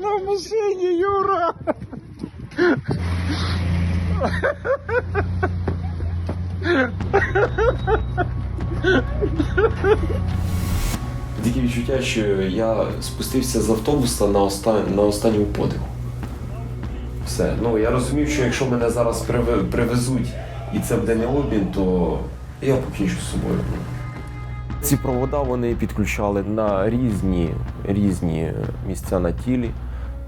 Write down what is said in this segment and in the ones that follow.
Вона в машині, Юра! Таке відчуття, що я спустився з автобуса на, оста... на останньому подиху. Все. Ну я розумів, що якщо мене зараз привезуть і це буде не обмін, то я покінчу з собою. Ці провода вони підключали на різні, різні місця на тілі,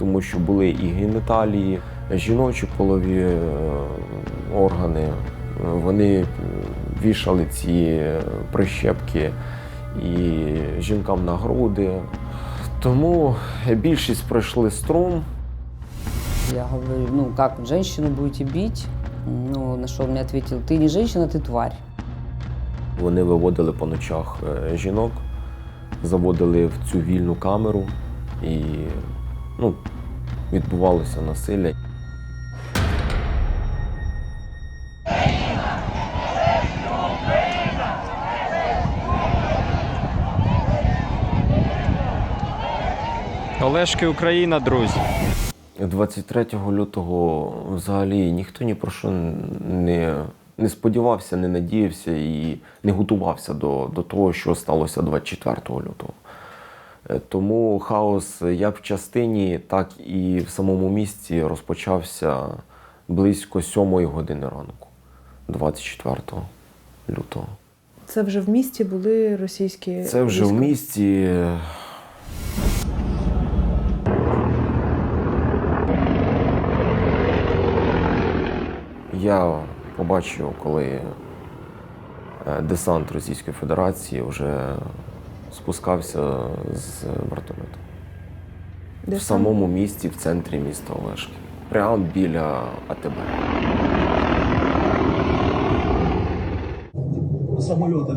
тому що були і геніталії, жіночі полові е, органи. Вони вішали ці прищепки і жінкам на груди. Тому більшість пройшли струм. Я говорю, ну как, женщину будете бить? Ну, на он мне ответил, ты не женщина, ты тварь. Вони виводили по ночах е, жінок, заводили в цю вільну камеру і ну, відбувалося насилля. Олешки Україна, друзі. 23 лютого взагалі ніхто ні про що не, не сподівався, не надіявся і не готувався до, до того, що сталося 24 лютого. Е, Тому хаос як в частині, так і в самому місті розпочався близько 7 години ранку, 24 лютого. Це вже в місті були російські. Це вже в місті. Я побачив, коли е, десант Російської Федерації вже спускався з вертольоту. Де в самому місті, в центрі міста Олешки. Прямо біля АТБ. самолет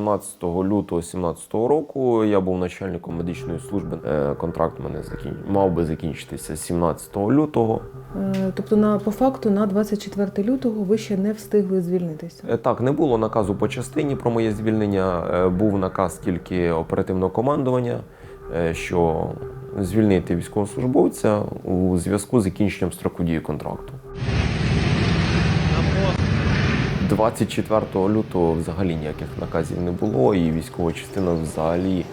17 лютого 17 року я був начальником медичної служби. Е, Контракт мене закін... мав би закінчитися 17 лютого. Е, Тобто, на по факту, на 24 лютого ви ще не встигли звільнитися. Е, Так, не було наказу по частині про моє звільнення. Був наказ тільки оперативного командування, що звільнити військовослужбовця у зв'язку з закінченням строку дії контракту. 24 лютого взагалі ніяких наказів не було, і військова частина взагалі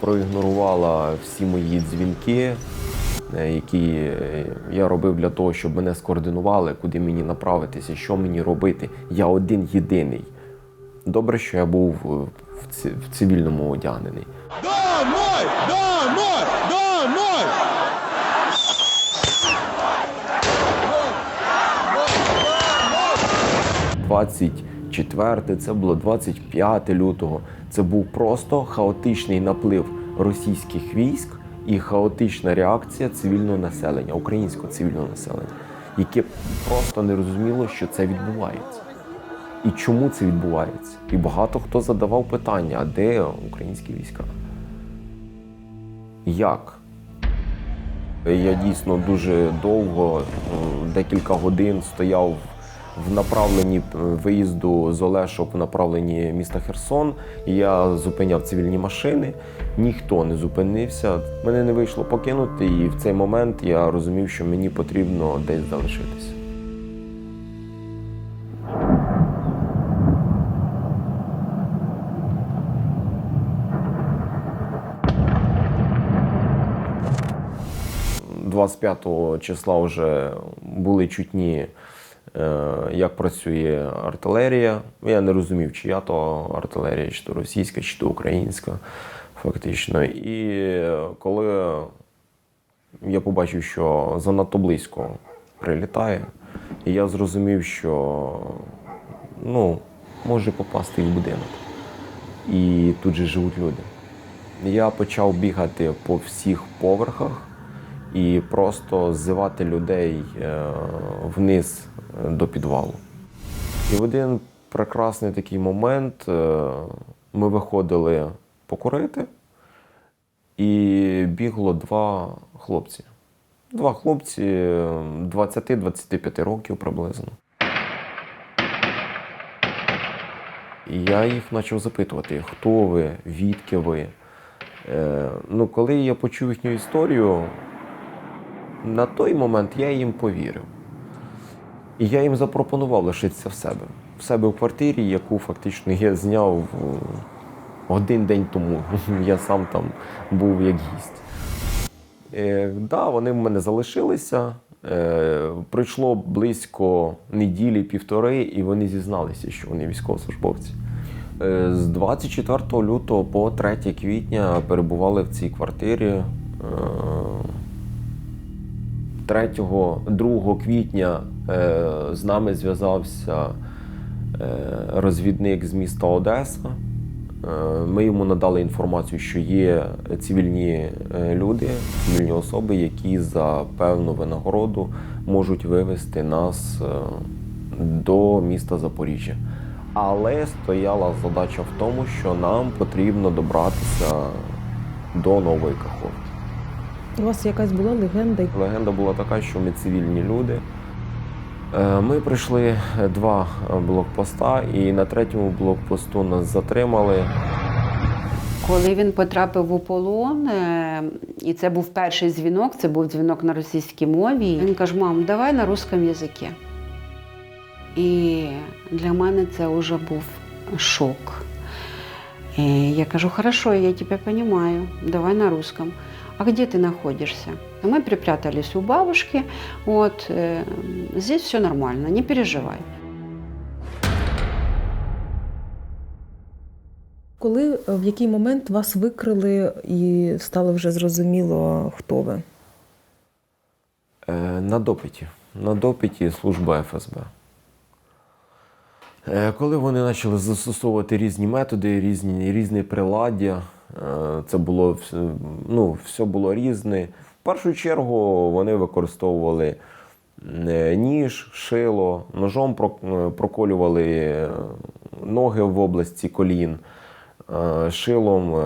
проігнорувала всі мої дзвінки, е, які е, я робив для того, щоб мене скоординували, куди мені направитися, що мені робити. Я один єдиний. Добре, що я був е, в цивільному одягнений. 24, це було 25 лютого. Це був просто хаотичний наплив російських військ і хаотична реакція цивільного населення, українського цивільного населення, яке просто не розуміло, що це відбувається. І чому це відбувається? І багато хто задавав питання: а де українські війська? Як? Я дійсно дуже довго, е, декілька годин стояв в направленні е, виїзду з Олешок в направленні міста Херсон. Я зупиняв цивільні машини, ніхто не зупинився. Мене не вийшло покинути, і в цей момент я розумів, що мені потрібно десь залишитися. – 25 числа вже були чутні, як працює артилерія. Я не розумів, чия то артилерія, чи то російська, чи то українська, фактично. І е, коли я побачив, що занадто близько прилітає, і я зрозумів, що ну, може попасти і в будинок. І тут же живуть люди. Я почав бігати по всіх поверхах і просто ззивати людей е, вниз е, до підвалу. І в один прекрасний такий момент е, ми виходили покурити, і бігло два хлопці. Два хлопці 20-25 років приблизно. І я їх почав запитувати, хто ви, відки ви. Е, ну, коли я почув їхню історію, на той момент я їм повірив. І я їм запропонував лишитися в себе. В себе в квартирі, яку фактично я зняв е, один день тому. Я сам там був як гість. Е, да, вони в мене залишилися. Е, пройшло близько неділі-півтори, і вони зізналися, що вони військовослужбовці. Е, з 24 лютого по 3 квітня перебували в цій квартирі. Е, 3, 2 квітня е, з нами зв'язався е, розвідник з міста Одеса. Е, Ми йому надали інформацію, що є цивільні люди, цивільні особи, які за певну винагороду можуть вивезти нас до міста Запоріжжя. Але стояла задача в тому, що нам потрібно добратися до нової Каховки. У вас якась була легенда? Легенда була така, що ми цивільні люди. Е, Ми пройшли два блокпоста, і на третьому блокпосту нас затримали. Коли він потрапив у полон, е, і це був перший дзвінок, це був дзвінок на російській мові. Він каже: мам, давай на русском язикі. І для мене це вже був шок. І я кажу, хорошо, я тебя понимаю, давай на русском А где ты находишься? А Мы припрятались у бабушки, вот, э, здесь все нормально, не переживай. Коли е, в який момент вас викрили і стало вже зрозуміло, хто ви? Е, На допиті. На допиті служба ФСБ. Е, Коли вони почали застосовувати різні методи, різні, різні приладдя, е, це було ну, все було різне. В першу чергу вони використовували е, ніж, шило, ножом проколювали ноги в області колін, шилом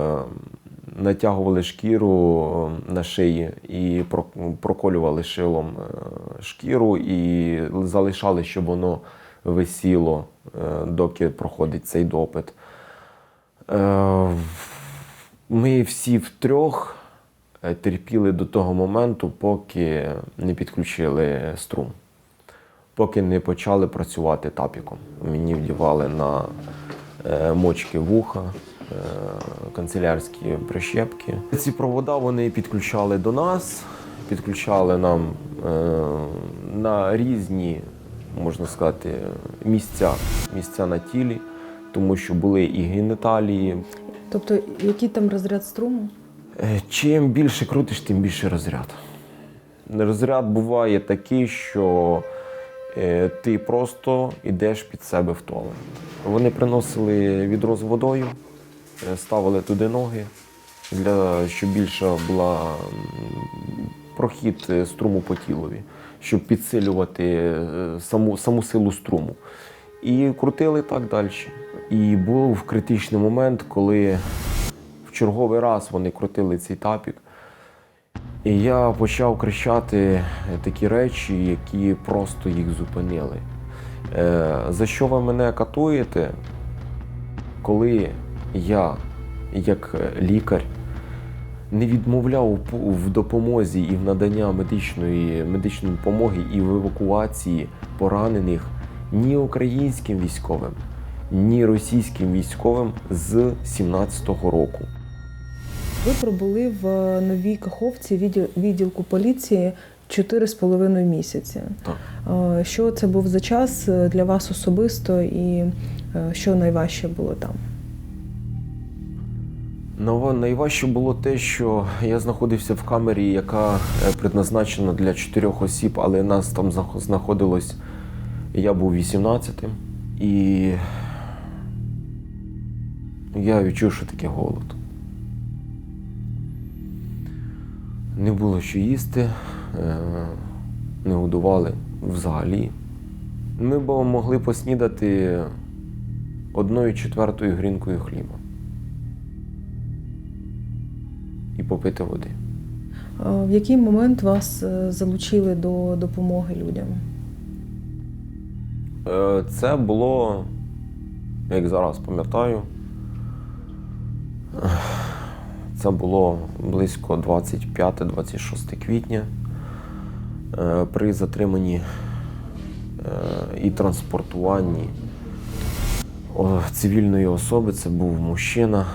натягували шкіру на шиї і проколювали шилом шкіру і залишали, щоб воно висіло, е, доки проходить цей допит. Е, Ми всі втрьох е, терпіли до того моменту, поки не підключили струм, поки не почали працювати тапіком. Мені вдівали на мочки вуха, канцелярські прищепки. Ці провода вони підключали до нас, підключали нам на різні, можна сказати, місця, місця на тілі, тому що були і геніталії. Тобто, який там розряд струму? Е, Чим більше крутиш, тим більше розряд. Розряд буває такий, що е, ти просто йдеш під себе в туалет. Вони приносили відро з водою, е, ставили туди ноги, для, щоб більша була прохід е, струму по тілові, щоб підсилювати е, саму, саму силу струму. І крутили так далі. І був критичний момент, коли в черговий раз вони крутили цей тапік. І я почав кричати такі речі, які просто їх зупинили. Е, за що ви мене катуєте, коли я, як лікар, не відмовляв в допомозі і в наданні медичної, медичної допомоги і в евакуації поранених ні українським військовим, ні російським військовим з 17-го року. Ви пробули в е, новій Каховці відділ, відділку поліції 4,5 місяці. Так. Е, Що це був за час е, для вас особисто і що найважче було там? Найважче було те, що я знаходився в камері, яка е, предназначена для чотирьох осіб, але нас там знаходилось. Я був 18-тим. І я відчув, що таке голод. Не було що їсти, е, не годували взагалі. Ми б могли поснідати одною четвертою грінкою хліба. І попити води. В який момент вас е, залучили до допомоги людям? Е, Це було, як зараз пам'ятаю, це було близько 25-26 квітня. Е, При затриманні е, і транспортуванні цивільної особи це був мужчина.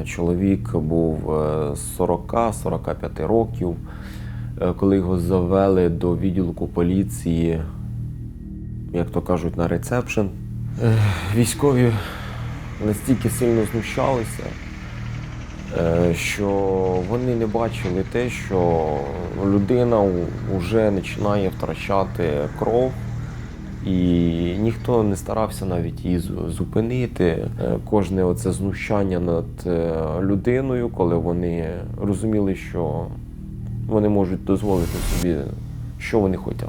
Е, Чоловік був е, 40-45 років. Е, Коли його завели до відділку поліції, як то кажуть, на рецепшн. Е, Військові настільки сильно знущалися, е, що вони не бачили те, що людина вже починає втрачати кров. І ніхто не старався навіть її зупинити. Е, Кожне оце знущання над е, людиною, коли вони розуміли, що вони можуть дозволити собі, що вони хочуть.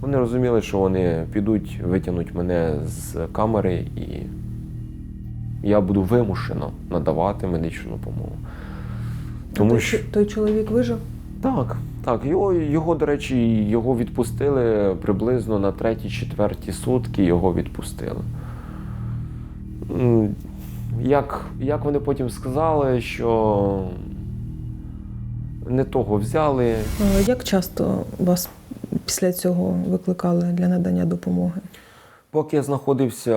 Вони розуміли, що вони підуть, витягнуть мене з камери, і я буду вимушено надавати медичну допомогу. Тому той, що той чоловік вижив? так, так, його, його, до речі, його відпустили приблизно на треті-четверті сутки його відпустили. Як, як вони потім сказали, що не того взяли, Як часто вас після цього викликали для надання допомоги? Поки я знаходився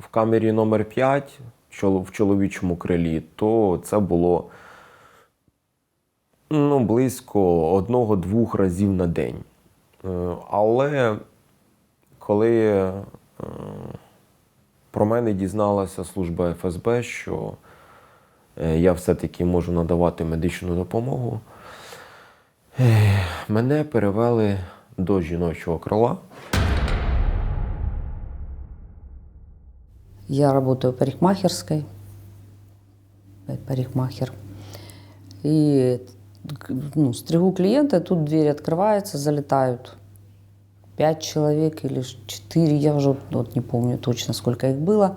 в камері номер 5 в чоловічому крилі, то це було ну, близько одного-двох разів на день. Е, Але коли е, про мене дізналася служба ФСБ, що е, я все-таки можу надавати медичну допомогу, мене перевели до жіночого крила. Я работаю парикмахерской. Парикмахер. И ну, стригу клиента, тут дверь открывается, залетают пять человек или четыре, я уже вот не помню точно, сколько их было,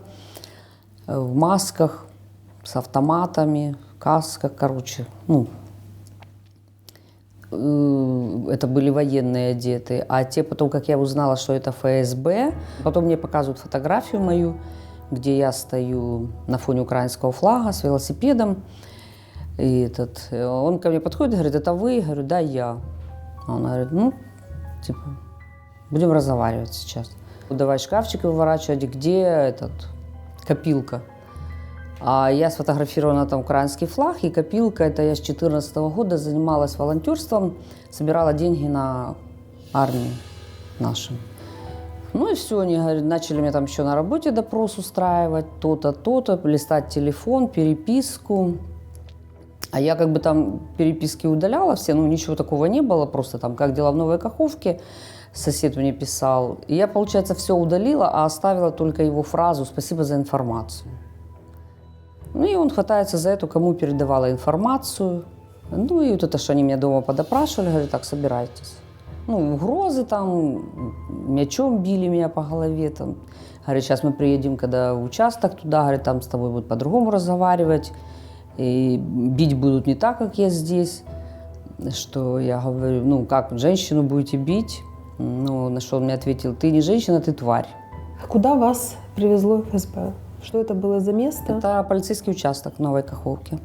э, в масках, с автоматами, касках, короче, ну, э, это были военные одеты, а те потом, как я узнала, что это ФСБ, потом мне показывают фотографию мою, где я стою на фоне украинского флага с велосипедом, и этот, э, он ко мне подходит и говорит, это вы? Я говорю, да, я. А Он говорит, ну, типа, будем разговаривать сейчас. Давай шкафчик выворачивать, где этот, копилка. А я сфотографировала там украинский флаг, и копилка, это я с 2014 года занималась волонтерством, собирала деньги на армию нашим. Ну и все, они говорят, начали мне там еще на работе допрос устраивать, то-то, то-то, листать телефон, переписку. А я как бы там переписки удаляла все, ну ничего такого не было, просто там как дела в Новой Каховке, сосед мне писал. И я, получается, все удалила, а оставила только его фразу «спасибо за информацию». Ну и он хватается за эту, кому передавала информацию. Ну и вот это, что они меня дома подопрашивали, говорят, так, собирайтесь. Ну, угрозы там, мячом били меня по голове. Там. Говорит, сейчас мы приедем, когда в участок туда, говорит, там с тобой будут по-другому разговаривать. И бить будут не так, как я здесь. Что я говорю, ну, как женщину будете бить? Ну, на что он мне ответил, ты не женщина, ты тварь. Куда вас привезло ФСБ? Что это было за место? Это полицейский участок Новой Каховке.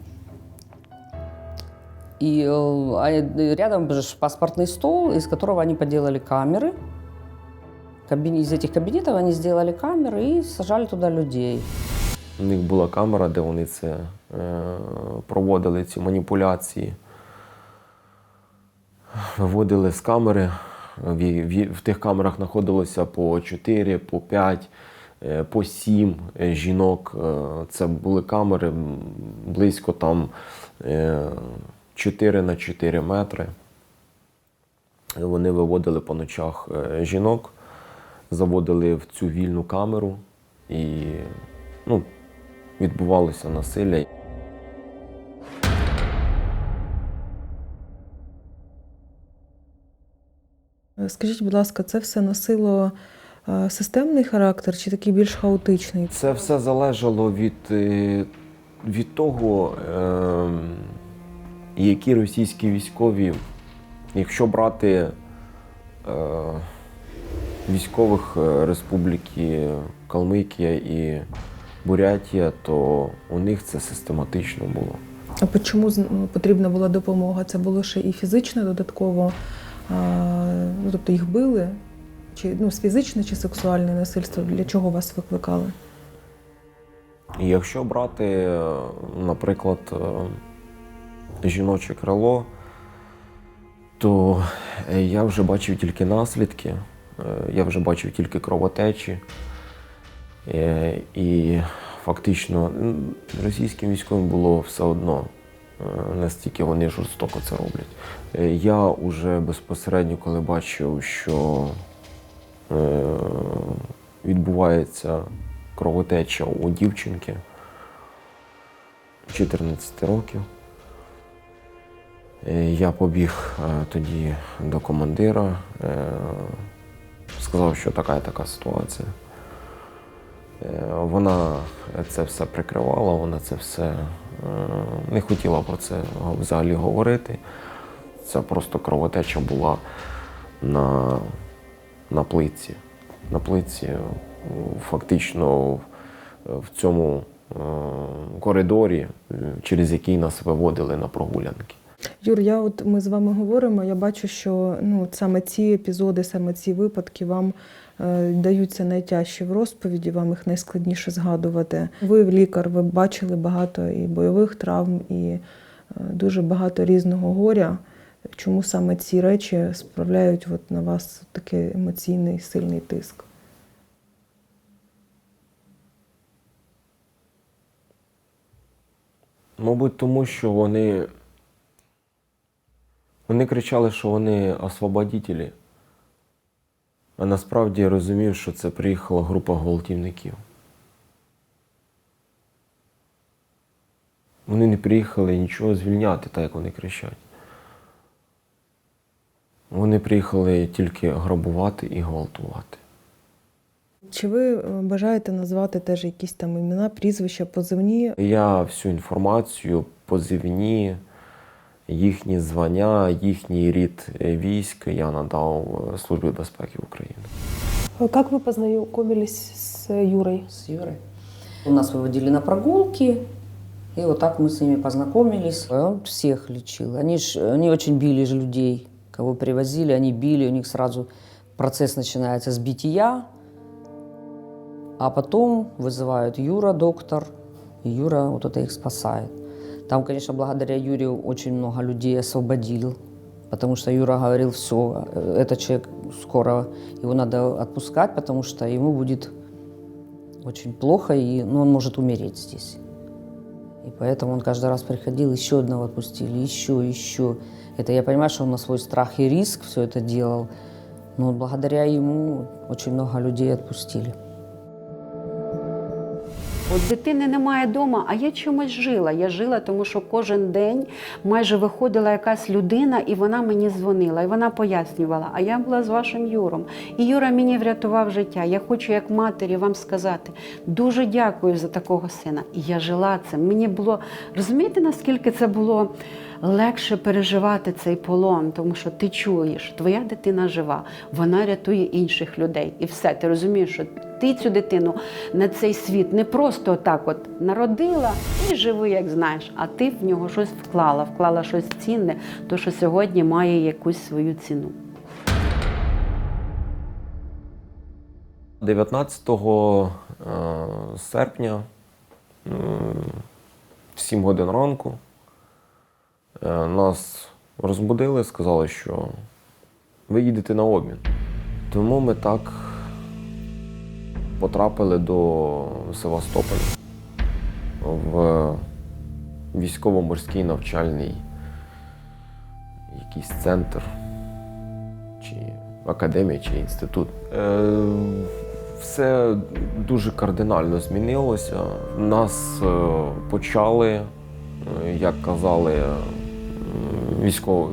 И э, а рядом же паспортный стол, из которого они поделали камеры. Из этих кабинетов они сделали камеры и сажали туда людей. У них була камера, де вони це е, проводили ці маніпуляції. Виводили з камери. В, тих камерах знаходилося по 4, по 5, е, по 7 е, жінок. Це були камери близько там е, 4 на 4 метри. Вони виводили по ночах жінок, заводили в цю вільну камеру і ну, відбувалося насилля. Скажіть, будь ласка, це все носило е, системний характер чи такий більш хаотичний? Це все ем, ем, залежало від, е, від того, е, які російські військові, якщо брати е, військових республіки Калмикія і Бурятія, то у них це систематично було. А чому потрібна була допомога? Це було ще і фізично додатково. Ну, тобто їх били? Чи ну, фізичне чи сексуальне насильство? Для чого вас викликали? Якщо брати, наприклад, е, жіноче крило, то я вже бачив тільки наслідки, е, я вже бачив тільки кровотечі. Е, І фактично російським військовим було все одно, е, настільки вони жорстоко це роблять. Е, Я вже безпосередньо, коли бачив, що відбувається кровотеча у дівчинки 14 років. Я побіг тоді до командира, сказав, що така така ситуація. Е, Вона це все прикривала, вона це все е, не хотіла про це взагалі говорити. Це просто кровотеча була на, на плитці. На плитці е, фактично в- цьому коридорі, через який нас виводили на прогулянки. Юр, я от ми з вами говоримо. Я бачу, що ну саме ці епізоди, саме ці випадки вам е, даються найтяжчі в розповіді, вам їх найскладніше згадувати. Ви лікар, ви бачили багато і бойових травм, і е, дуже багато різного горя. Чому саме ці речі справляють от на вас такий емоційний сильний тиск? Мабуть, тому що вони, вони кричали, що вони освободителі. А насправді я розумів, що це приїхала група гвалтівників. Вони не приїхали нічого звільняти, так як вони кричать. Вони приїхали тільки грабувати і гвалтувати. Чи ви е, бажаєте назвати теж якісь там імена, прізвища, позивні? Я всю інформацію, позивні, їхні звання, їхній рід е, військ я надав е, Службі безпеки України. Как вы познакомились с Юрой? с Юрой. У нас выводили на прогулки, и вот так мы с ними познакомились. Он всех лечил. Они, ж, они очень били же людей, кого привозили, они били, у них сразу процесс начинается с бития, а потом вызывают Юра, доктор, и Юра вот это их спасает. Там, конечно, благодаря Юрию очень много людей освободил, потому что Юра говорил, все, этот человек скоро, его надо отпускать, потому что ему будет очень плохо, и ну, он может умереть здесь. И поэтому он каждый раз приходил, еще одного отпустили, еще, еще. Это я понимаю, что он на свой страх и риск все это делал, но благодаря ему очень много людей отпустили. От дитини немає вдома, а я чомусь жила. Я жила, тому що кожен день майже виходила якась людина, і вона мені дзвонила, і вона пояснювала. А я була з вашим Юром. І Юра мені врятував життя. Я хочу, як матері, вам сказати дуже дякую за такого сина. І я жила цим. Мені було розумієте, наскільки це було легше переживати цей полон, тому що ти чуєш, твоя дитина жива, вона рятує інших людей. І все, ти розумієш, що ти цю дитину на цей світ не просто так от народила і живи, як знаєш, а ти в нього щось вклала, вклала щось цінне, то що сьогодні має якусь свою ціну. 19 е, серпня в 7 годин ранку е, нас розбудили, сказали, що ви їдете на обмін. Тому ми так потрапили до Севастополя в військово-морський навчальний якийсь центр чи академія, чи інститут. Е, все дуже кардинально змінилося. Нас е, почали, е, як казали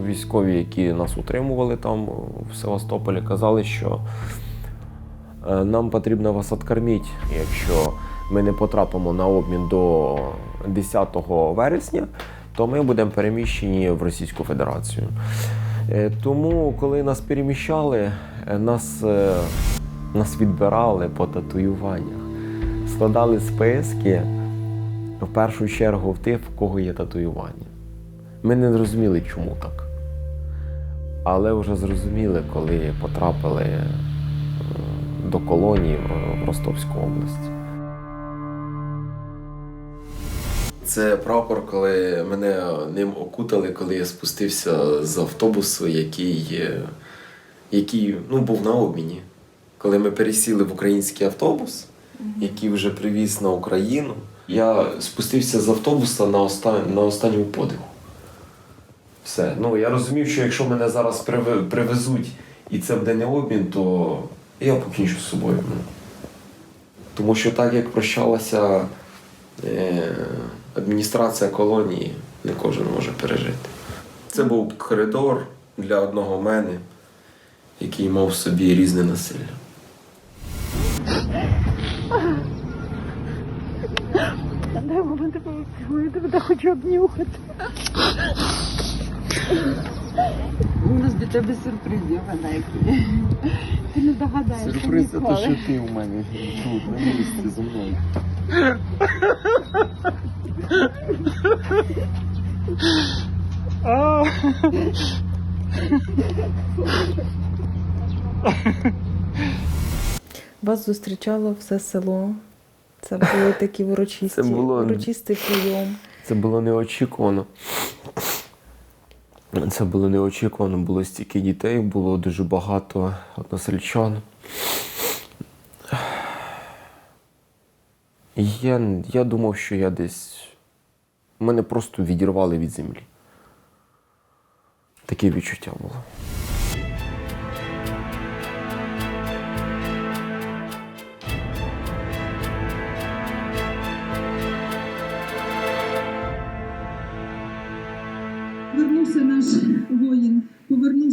військові, які нас утримували там в Севастополі, казали, що нам потрібно вас откормити. Якщо ми не потрапимо на обмін до 10 вересня, то ми будемо переміщені в Російську Федерацію. Е, Тому, коли нас переміщали, е, нас, е, нас відбирали по татуюваннях, складали списки в першу чергу в тих, в кого є татуювання. Ми не зрозуміли, чому так. Але вже зрозуміли, коли потрапили е, до колонії в- Ростовську область. Це прапор, коли мене ним окутали, коли я спустився з автобусу, який, е, який ну, був на обміні. Коли ми пересіли в український автобус, який вже привіз на Україну, я спустився з автобуса на, оста... на останньому подиху. Все. Ну, я розумів, що якщо мене зараз приве- привезуть і це буде не обмін, то я покінчу з собою. Ну. Тому що так як прощалася е, адміністрація колонії, не кожен може пережити. Це був коридор для одного мене, який мав в собі різне насилля. У нас для тебе сюрпризи великі. Ти не догадаєшся. Сюрприз це те, що ти у мене тут на місці зі мною. Вас зустрічало все село. Це були такі урочисті, Це було- урочистий прийом. Це було неочікувано. Це було неочікувано. Було стільки дітей, було дуже багато односельчан. Я, я думав, що я десь. Мене просто відірвали від землі. Таке відчуття було.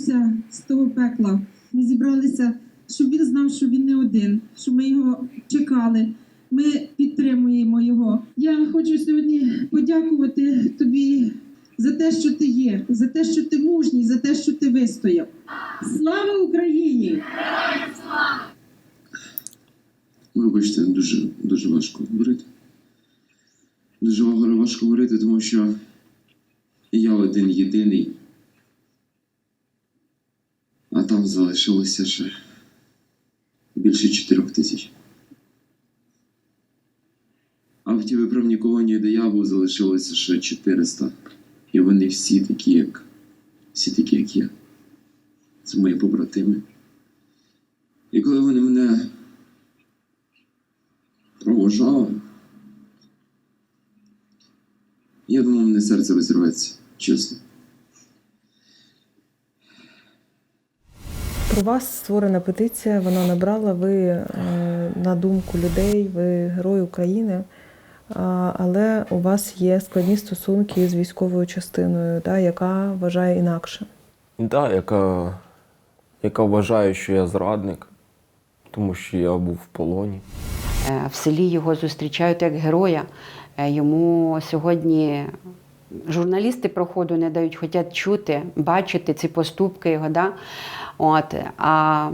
Повернувся з того пекла. Ми зібралися, щоб він знав, що він не один, що ми його чекали. Ми підтримуємо його. Я хочу сьогодні подякувати тобі за те, що ти є, за те, що ти мужній, за те, що ти вистояв. Слава Україні! Вибачте, дуже, дуже важко говорити. Дуже важко говорити, тому що я один єдиний. Там залишилося ще більше чотирьох тисяч. А в тій виправній колонії, де залишилося ще 400. І вони всі такі, як всі такі, як я. Це мої побратими. І коли вони мене провожали. Я думав, мене серце розірветься, чесно. Про вас створена петиція, вона набрала ви е, на думку людей, ви герой України. Але у вас є складні стосунки з військовою частиною, та, яка вважає інакше. Да, яка, яка вважає, що я зрадник, тому що я був в полоні. Е, В селі його зустрічають як героя. Е, Йому сьогодні журналісти проходу не дають, хочуть чути, бачити ці поступки його. Да? От. А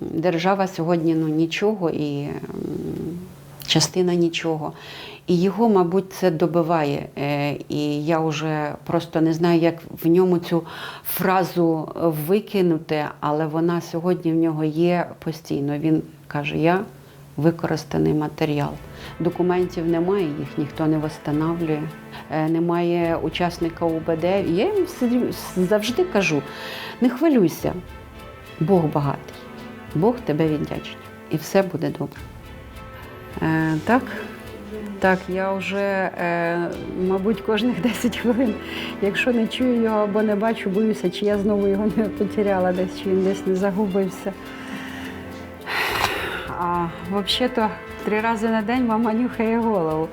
держава сьогодні ну, нічого і частина нічого. І його, мабуть, це добиває. Е, І я вже просто не знаю, як в ньому цю фразу викинути, але вона сьогодні в нього є постійно. Він каже: Я використаний матеріал. Документів немає, їх ніхто не встановлює. Е, Немає учасника УБД. Я їм завжди кажу: не хвилюйся, Бог багатий, Бог тебе віддячить, і все буде добре. Е, так, так, я вже, е, мабуть, кожних 10 хвилин, якщо не чую його або не бачу, боюся, чи я знову його не потеряла десь, чи він десь не загубився. А взагалі-то три рази на день мама нюхає голову.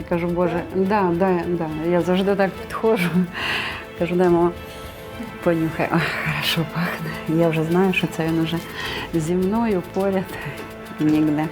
І кажу, Боже, да, да, да. Я завжди так підходжу. Кажу, дай мама, понюхай. Хорошо пахне. Я вже знаю, що це він уже зі мною поряд ніде.